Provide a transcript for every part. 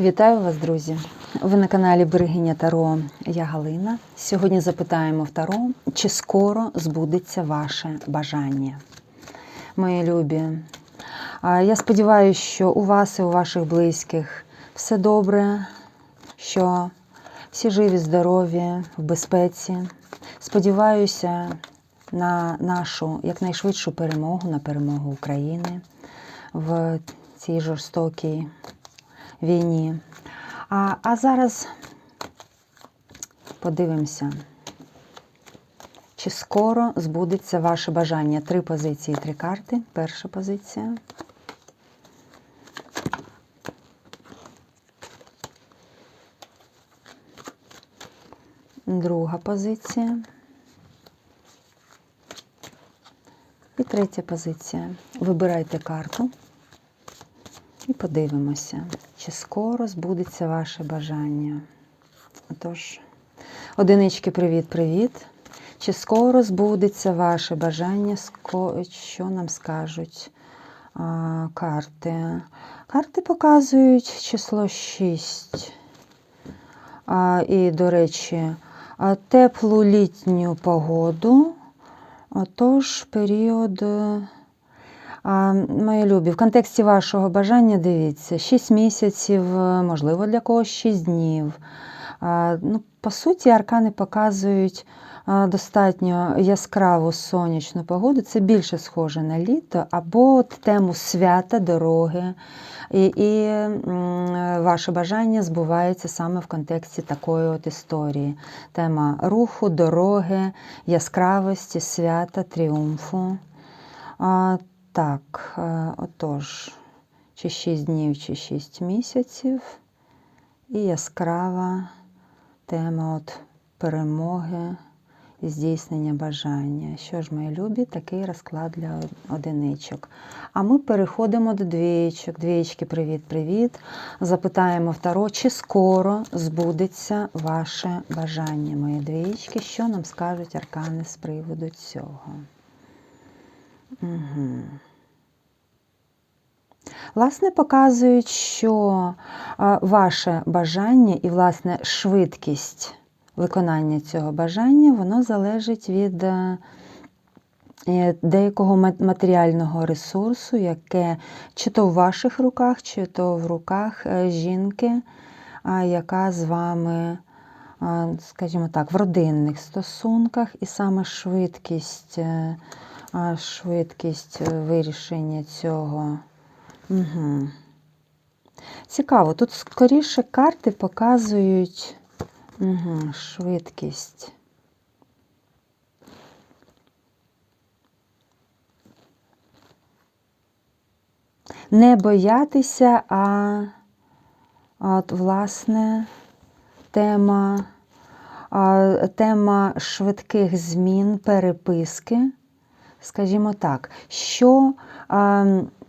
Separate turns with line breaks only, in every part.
Вітаю вас, друзі! Ви на каналі Берегиня Таро. Я Галина. Сьогодні запитаємо в Таро, чи скоро збудеться ваше бажання. Мої любі, я сподіваюся, що у вас і у ваших близьких все добре, що всі живі, здорові, в безпеці. Сподіваюся на нашу якнайшвидшу перемогу, на перемогу України в цій жорстокій війні. А, а зараз подивимося, чи скоро збудеться ваше бажання. Три позиції, три карти. Перша позиція. Друга позиція. І третя позиція. Вибирайте карту. І подивимося, чи скоро збудеться ваше бажання. Отож, одинички, привіт-привіт. Чи скоро збудеться ваше бажання, що нам скажуть а, карти? Карти показують число 6. А, і, до речі, теплу літню погоду. Отож, період. Мої любі, в контексті вашого бажання дивіться, 6 місяців, е, можливо, для когось 6 днів. Ну, По суті, аркани показують достатньо яскраву сонячну погоду. Це більше схоже на літо, або от тему свята, дороги. І, і ваше бажання збувається саме в контексті такої от історії. Тема руху, дороги, яскравості, свята, тріумфу. Так, е, отож, чи 6 днів, чи 6 місяців. І яскрава тема от перемоги і здійснення бажання. Що ж, мої любі, такий розклад для одиничок. А ми переходимо до двієчок. Двієчки, привіт-привіт. Запитаємо в Таро, чи скоро збудеться ваше бажання, мої двієчки, що нам скажуть аркани з приводу цього. Угу. Власне, показують, що ваше бажання і, власне, швидкість виконання цього бажання, воно залежить від е, е, деякого матеріального ресурсу, яке чи то в ваших руках, чи то в руках е, жінки, яка з вами, скажімо так, в родинних стосунках, і саме швидкість, швидкість вирішення цього. Угу. Цікаво, тут скоріше карти показують угу, швидкість. Не боятися, а от, власне, тема, тема швидких змін, переписки, скажімо так, що а,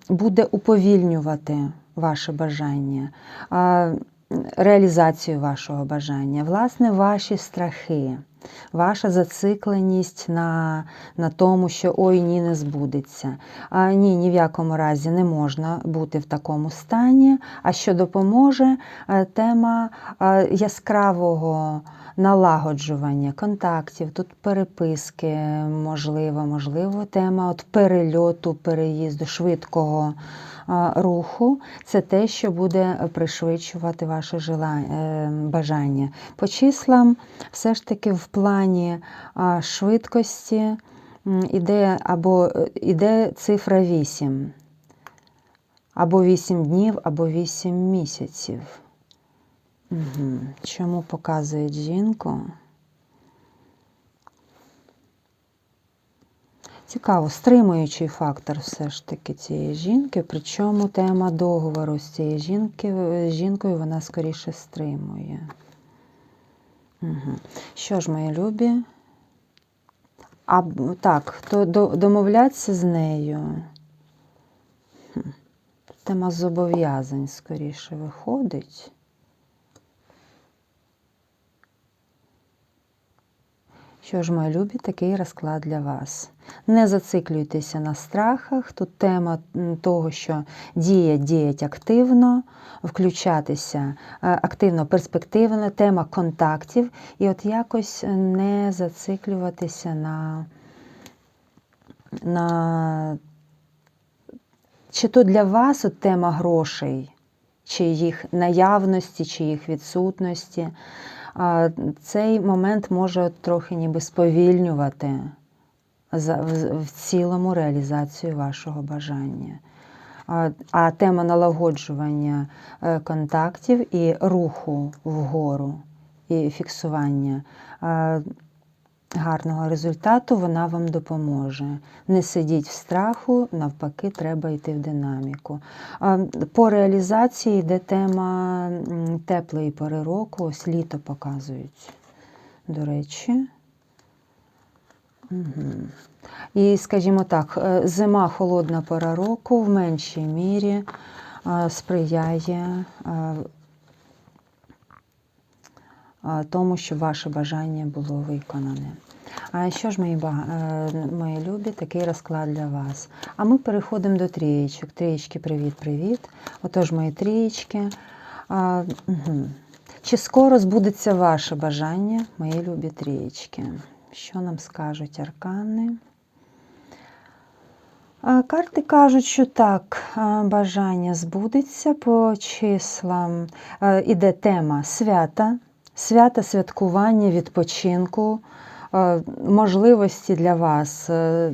буде уповільнювати ваше бажання, а, реалізацію вашого бажання, власне, ваші страхи, ваша зацикленість на, на тому, що ой, ні, не збудеться. А, ні, ні в якому разі не можна бути в такому стані. А що допоможе, е, тема е, яскравого налагоджування контактів, тут переписки, можливо, можливо, тема от перельоту, переїзду, швидкого руху. Це те, що буде пришвидшувати ваше е, бажання. По числам, все ж таки, в плані швидкості іде або е, іде цифра 8, або 8 днів, або 8 місяців. Угу. Чому показують жінку? Цікаво, стримуючий фактор все ж таки цієї жінки, причому тема договору з цією жінки, жінкою вона скоріше стримує. Угу. Що ж, мої любі? А так, то до, домовлятися з нею. Тема зобов'язань скоріше виходить. Що ж, мої любі, такий розклад для вас. Не зациклюйтеся на страхах. Тут тема того, що діять, діять активно, включатися е, активно, перспективно, тема контактів. І от якось не зациклюватися на, на чи то для вас от тема грошей, чи їх наявності, чи їх відсутності. Цей момент може трохи ніби сповільнювати в, цілому реалізацію вашого бажання. А, а тема налагоджування е, контактів і руху вгору, і фіксування е, гарного результату вона вам допоможе. Не сидіть в страху, навпаки, треба йти в динаміку. По реалізації йде тема теплої пори року, ось літо показують. До речі. Угу. І, скажімо так, е, зима холодна пора року в меншій мірі сприяє тому, щоб ваше бажання було виконане. А що ж, мої, е, мої любі, такий розклад для вас. А ми переходимо до трієчок. Трієчки, привіт-привіт. Отож, мої трієчки. А, угу. Чи скоро збудеться ваше бажання, мої любі трієчки? Що нам скажуть аркани? Карти кажуть, що так, бажання збудеться по числам. Е, Іде тема свята, свята, святкування, відпочинку, е, можливості для вас е,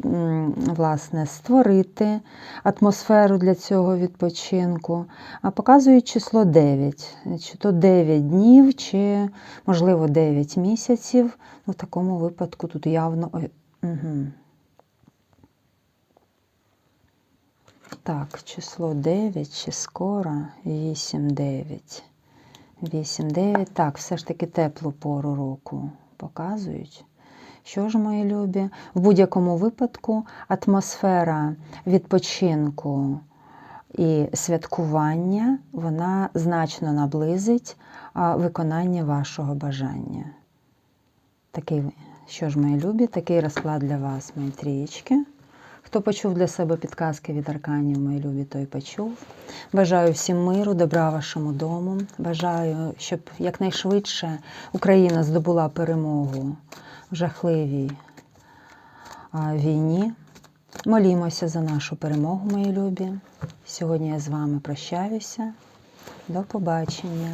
власне, створити атмосферу для цього відпочинку. А показують число 9. Чи то 9 днів, чи, можливо, 9 місяців. Ну, в такому випадку тут явно. Угу. Так, число 9 чи скоро 8, 9. 8, 9. Так, все ж таки теплу пору року показують. Що ж, мої любі? В будь-якому випадку атмосфера відпочинку і святкування вона значно наблизить виконання вашого бажання. Такий, що ж, мої любі, такий розклад для вас, мої трієчки. Хто почув для себе підказки від арканів, мої любі, той почув. Бажаю всім миру, добра вашому дому. Бажаю, щоб якнайшвидше Україна здобула перемогу в жахливій війні. Молімося за нашу перемогу, мої любі. Сьогодні я з вами прощаюся. До побачення.